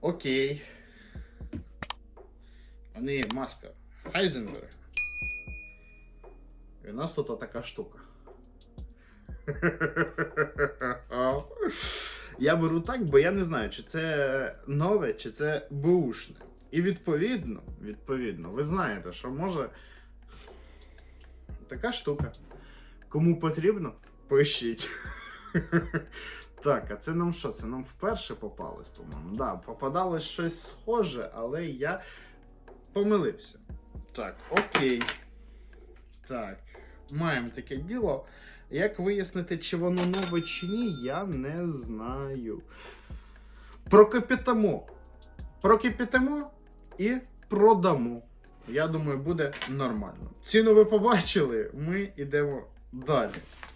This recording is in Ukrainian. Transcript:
Окей. А не, маска. Хайзенберг. І у нас тут така штука. Я беру так, бо я не знаю, чи це нове, чи це бушне. І відповідно, відповідно, ви знаєте, що може така штука. Кому потрібно, пишіть. Так, а це нам що? Це нам вперше попалось, по-моєму. Да, попадалось щось схоже, але я помилився. Так, окей. Так, маємо таке діло. Як вияснити, чи воно нове чи ні, я не знаю. Прокипятимо. Прокипятимо і продамо. Я думаю, буде нормально. Ціну ви побачили, ми йдемо далі.